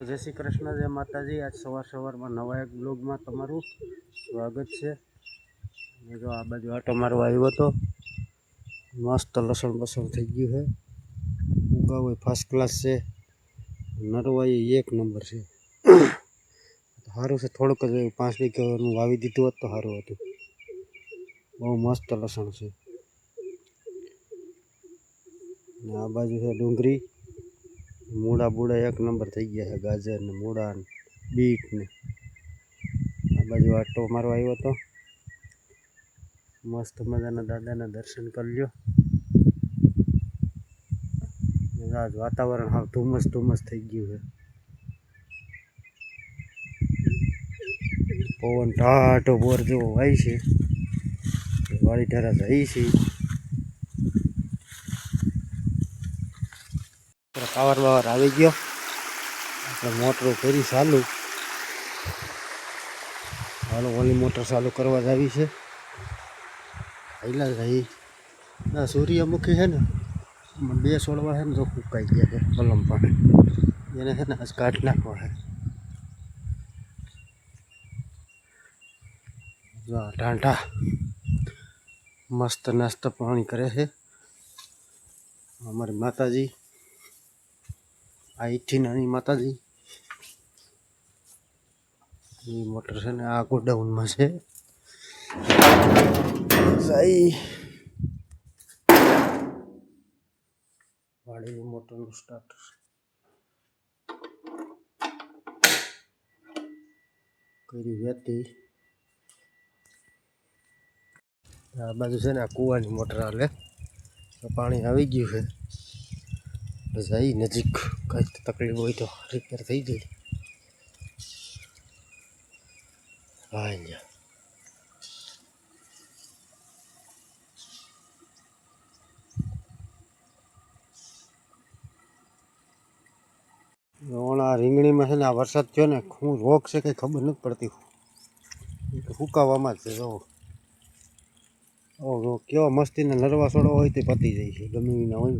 જય શ્રી કૃષ્ણ, જય માતાજી. આજ સવાર સવારમાં નવા એક બ્લોગમાં તમારું સ્વાગત છે. જો આ બાજુ આટો મારો આવ્યો હતો મસ્ત લસણ બસણ થઈ ગયું છે. ઉગાવો ફર્સ્ટ ક્લાસ છે. નરવાઈ એક નંબર છે. સારું છે, થોડુંક જ પાંચ વીઘાનું વાવી દીધું હોત તો સારું હતું. બહુ મસ્ત લસણ છે. આ બાજુ છે ડુંગળી. મૂળા બૂળા એક નંબર થઈ ગયા છે, ગાજર ને મૂળા ને બીટ ને. આ બાજુ આટો મારવા આવ્યો હતો મસ્ત મજાના દાદાના દર્શન કરી લ્યો. આજ વાતાવરણ હાવ ધુમ્મસ ધુમ્મસ થઈ ગયું છે. પવન ટાટો બોર જેવો વાય છે. વાળી ઢરા જાય છે. પાવર બાવર આવી ગયો. આપણે મોટરો કરી ચાલુ. હાલો, ઓલી મોટર ચાલુ કરવા જ આવી છે. પહેલાં ભાઈ ના, સૂર્યમુખી છે ને બે છોડવા છે ને, તો ફૂંકાઈ ગયા છે, કલમ પણ એને છે ને, આજ કાઢી નાખવા છે. ટાંટા મસ્ત નાસ્તા પાણી કરે છે. અમારી માતાજી આ ઈઠી નાની માતાજી એ મોટર છે ને આ ગોડાઉનમાં છે સાઈ વાડીની મોટરનું સ્ટાર્ટર કરી વેતી આ બાજુ છે ને આ કૂવાની મોટર હાલે તો પાણી આવી ગયું છે બસ નજીક કંઈક તકલીફ હોય તો રિપેર થઈ જાય. હા અહીંયા ઓણા રીંગણીમાં છે ને આ વરસાદ થયો ને, હું રોગ છે કંઈ ખબર નથી પડતી. સુકાવામાં જ છે, જો. કેવા મસ્તીને નરવા સોડો હોય તે પતી જાય છે ગમે એના હોય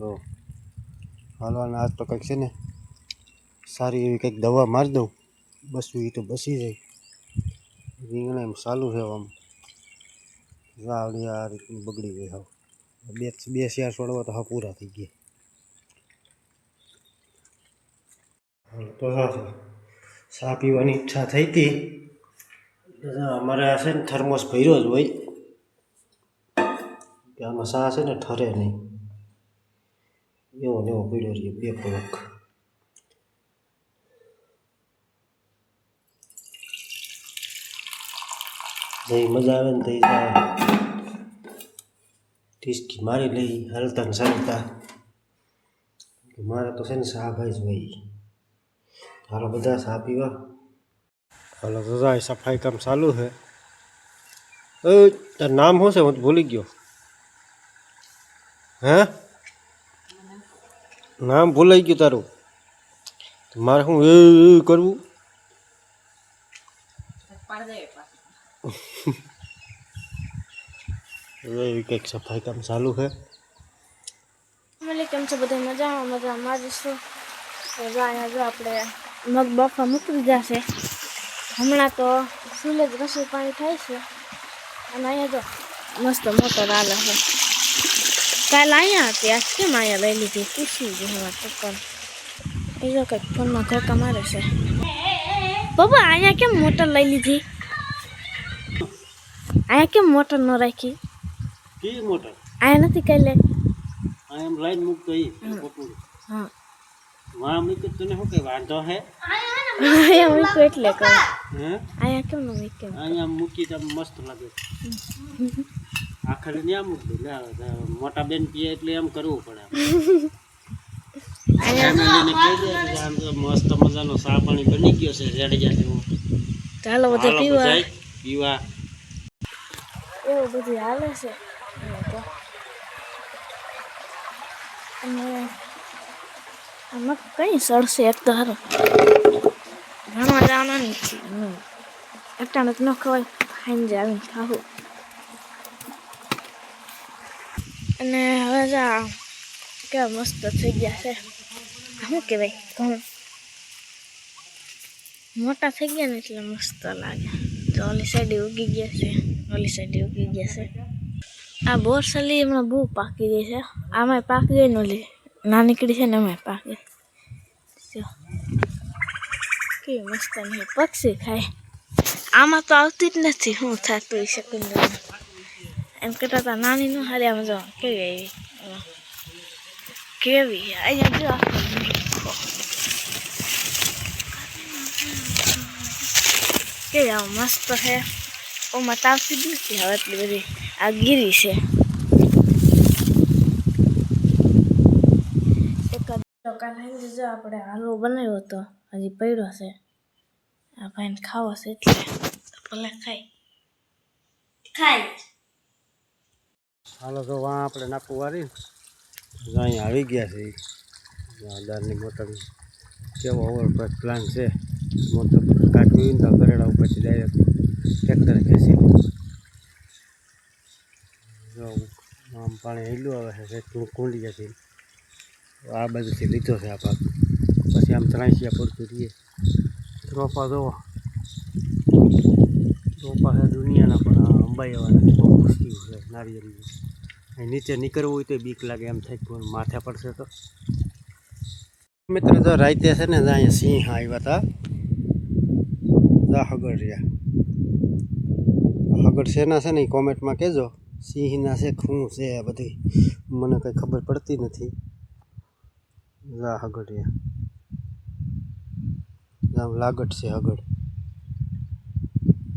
તો હાલવાના આજ તો કંઈક છે ને, સારી એવી કંઈક દવા મારી દઉં. બસવું એ તો બસી જાય. રીંગણા એમ ચાલુ છે આમ. રાવડી આ રીતનું બગડી ગઈ હાવ. બે બે શિયાર છોડવા તો હા પૂરા થઈ ગયા. તો હા, ચા પીવાની ઈચ્છા થઈ હતી અમારે આ છે ને થર્મોસ ભર્યો જ હોય. કે આમાં ચા છે ને ઠરે નહીં. એવો ને એવો પીડ્યો રહીએ બે કલાક જઈ મજા આવે ને તઈ જાય ટીસકી મારી લઈ હલતા ને ચાલતા કે મારે તો છે ને શાહભાઈ જ હોય હાલો બધા ચા પીવા હાલો તો જાય સફાઈ કામ ચાલુ છે એ તાર નામ શું છે હું તો ભૂલી ગયો હે નામ ભૂલાઈ ગયું તારું. મારે શું એ કરવું? એવી કંઈક સફાઈ કામ ચાલુ છે. મને કેમ છે? બધા મજામાં? મજામાં. જ છો તો જો આપણે મગ બફા મૂકી દીધા છે. હમણાં તો સુલે જ રસોઈ પાણી થાય છે. અને અહીંયા જો મસ્ત મોટર હાલે છે. કાલ અહીંયા હતી આજ કેમ અહીંયા લઈ લીધી પૂછી ગયું હવે પપ્પા એ જો કંઈક ફોનમાં ધક્કા મારે છે પપ્પા અહીંયા કેમ મોટર લઈ લીધી અહીંયા કેમ મોટર ન રાખી કી મોટર અહીંયા નથી કઈ લે એમ લાઈન મૂકતો એ હા વાં મૂક્યું તને શું કઈ વાંધો હે અહીંયા મૂક્યું એટલે કહું હે અહીંયા કેમ ન મૂક્યું અહીંયા મૂકી તો મસ્ત લાગે આખરે મૂકી દઉં મોટા બેન પીએ એટલે એમ કરવું પડે. આમ મસ્ત મજાનો સા પાણી બની ગયો છે રેડિયા જેવો ચાલો બધા પીવા. પીવા. એવું બધું હાલે છે. અને આમાં કઈ સડશે એક તો હારો ભણવા જવાના નથી. અટાણે ન ખવાય સાંજે આવીને ખાવું. અને હવે જા કેવા મસ્ત થઈ ગયા છે. શું કહેવાય? ઘઉં. મોટા થઈ ગયા ને એટલે મસ્ત લાગે. તો ઓલી સાઈડે ઉગી ગયા છે. ઓલી સાઈડે ઉગી ગયા છે. આ બોરસલી હમણાં બહુ પાકી ગઈ છે. આમાંય પાકી ગઈ ને ઓલી નાનીકડી છે ને અમે પાકી કેવી મસ્ત નહીં પક્ષી ખાય. આમાં તો આવતી જ નથી. શું થતું શકું એમ કરતા તા નાની નું હારી આમ જો, કેવી. કેવી અહીંયા જો. કેવી આમ મસ્ત છે. ઓમાં તાવતી જ નથી હવે એટલી બધી આ ગીરી છે. જો આપણે હાલવો બનાવ્યો હતો. હજી પડ્યો છે. આ ભાઈને ખાવો છે એટલે ભલે ખાઈ ખાઈ હાલો તો વાં આપણે નાખું વારી. અહીં આવી ગયા છે. દાદાની મોટર કેવો ઓવર પ્લાન છે. મોટર કાઢવી તો ગરેડા ઉપરથી ડાયરેક્ટ ટ્રેક્ટર ખેંચી જો આમ પાણી હેલું આવે છે થોડું કુંડી જશે આ બાજુથી લીધો છે આ પાક પછી આમ ત્રાંસિયા પૂરતું રહીએ. રોપા જોવો. રોપા છે દુનિયાના, પણ અંબાઈ આવવાના બહુ મુશ્કેલ છે નારિયેળની નીચે નીકળવું હોય તો બીક લાગે એમ થાય કે માથે પડશે તો. મિત્ર તો રાતે છે ને અહીંયા સિંહ આવ્યા હતા. હગડ રહ્યા. હગડ શેના છે ને કોમેન્ટમાં કહેજો. સિંહના છે શું છે, આ બધી. મને કંઈ ખબર પડતી નથી. જા હગડ રહ્યા. લાગટ છે હગડ.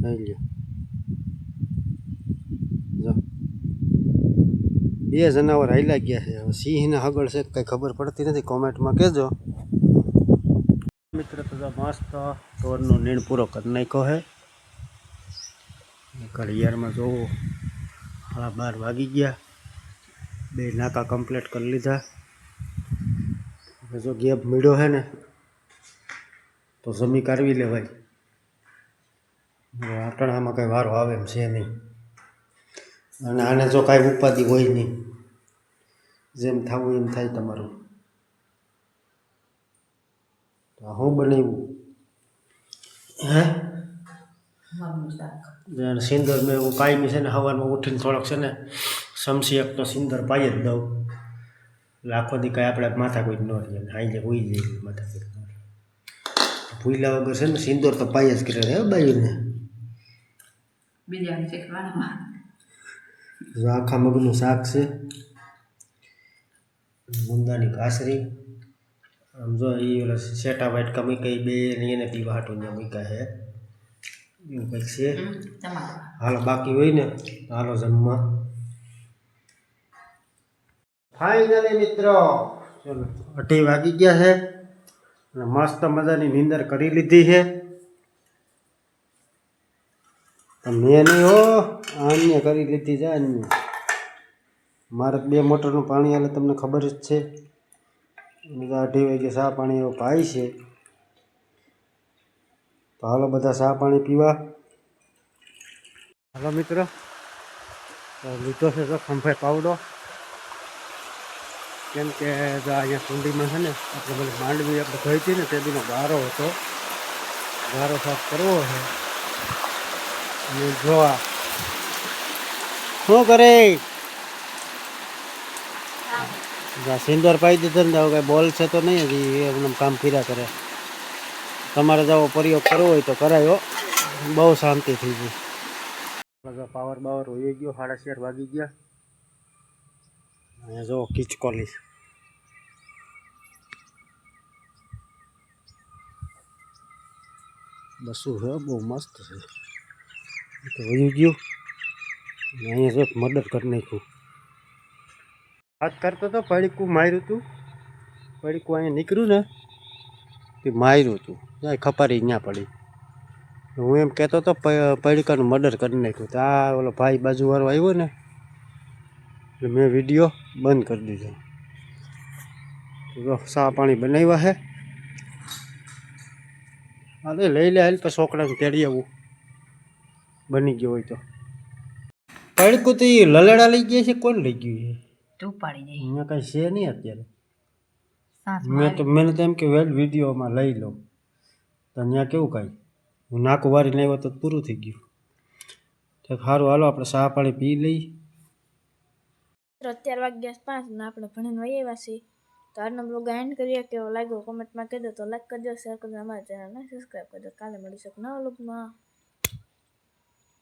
લઈ લ્યો જો બે જનાવર હાલ્યા ગયા છે. હવે સિંહને આગળ છે, કંઈ ખબર પડતી નથી. કોમેન્ટમાં કહેજો. મિત્ર, તો મસ્ત ટોરનો નીણ પૂરો કરી નાખ્યો છે. ઘડિયાળમાં જોવો. હા બાર વાગી ગયા. બે નાકા કમ્પ્લીટ કરી લીધા. જો ગેપ મળ્યો છે ને, તો જમી કાઢવી લેવાય. આટણામાં કંઈ વારો આવે એમ છે નહીં. અને આને જો કાંઈ ઉપાધિ હોય નહીં. જેમ થવું એમ થાય તમારું. હું બનાવ્યું? હે? સિંદર મેં હું કાયમી છે ને સવારમાં ઉઠીને થોડોક છે ને એક તો સિંદર પાઈ જ દઉં. એટલે આખો દી કાંઈ આપણે માથા કોઈ ન રહીએ હાઈ હોઈ જઈએ માથા કોઈ ન ભૂલા વગર છે ને સિંદોર તો પાઈ જ કરે હે બાયુને? બીજા આખા મગનું શાક છે. ગુંદાની ઘાસરી. આમ જો એ ઓલા શેટા વાટકા મૂક્યા એ બે ને એને પીવા હાટું ત્યાં મૂક્યા છે. એવું કંઈક છે. હાલો બાકી હોય ને હાલો જમવા. ફાઈનલી મિત્રો ચલો અઢી વાગી ગયા છે. અને મસ્ત મજાની નીંદર કરી લીધી છે. મેં નહીં હો અન્ય કરી લીધી છે અન્ય. મારે બે મોટરનું પાણી હાલે તમને ખબર જ છે. અઢી વાગે ચા પાણી એવો પાય છે. તો હાલો બધા ચા પાણી પીવા. હાલો મિત્રો. લીધો છે તો ખંભાઈ પાવડો. કેમ કે અહીંયા સુંડીમાં છે ને, આપણે પેલી માંડવી, આપણે થઈ હતી ને, તે દીનો ગારો હતો. ગારો સાફ કરવો છે. જોવા શું કરે? જા સિંદોર પાઈ દીધો ને તો હવે કાંઈ બોલ છે તો નહીં હજી એમને કામ કર્યા કરે. તમારે જવો પ્રયોગ કરવો હોય તો કરાયો બહુ શાંતિ થઈ ગઈ. બધો પાવર બાવર હોઈ ગયો સાડા ચાર વાગી ગયા. અહીંયા જો કિચકોલી બસું છે બહુ મસ્ત છે. એ તો વયું ગયું. અને અહીંયા છે મર્ડર કરી નાખ્યું. વાત કરતો તો પડીકું માર્યું હતું પડીકું અહીંયા નીકળ્યું ને, તે માર્યું હતું ત્યાં ખપારી ત્યાં પડી. હું એમ કહેતો હતો પડીકાનું મર્ડર કરી નાખ્યું. તો આ ઓલો ભાઈ બાજુવાળો આવ્યો ને, એટલે મેં વીડિયો બંધ કરી દીધો. સા પાણી બનાવ્યા હે. અરે લઈ લે, હાલ તો છોકરાને તેડી આવું. બની ગયો હોય તો. પડકું તો એ લલેડા લઈ ગયા છે, કોણ લઈ ગયું છે? તું પાડી દે. અહીંયા કાંઈ છે નહીં અત્યારે. મેં તો મેં તો એમ કે વેલ વિડીયોમાં લઈ લઉં. તો અહીંયા કેવું કાંઈ? હું નાકું વારી આવ્યો તો પૂરું થઈ ગયું. તો સારું હાલો આપણે ચા પાણી પી લઈ. તો અત્યાર વાગ્યા પાંચ ને આપણે ભણીને વહી આવ્યા છીએ. તો આજનો બ્લોગ એન્ડ કરીએ. કેવો લાગ્યો? કોમેન્ટમાં કહી દો તો લાઈક કરજો શેર કરજો અમારા ચેનલને સબસ્ક્રાઈબ કરજો. કાલે મળીશું નવા બ્લોગમાં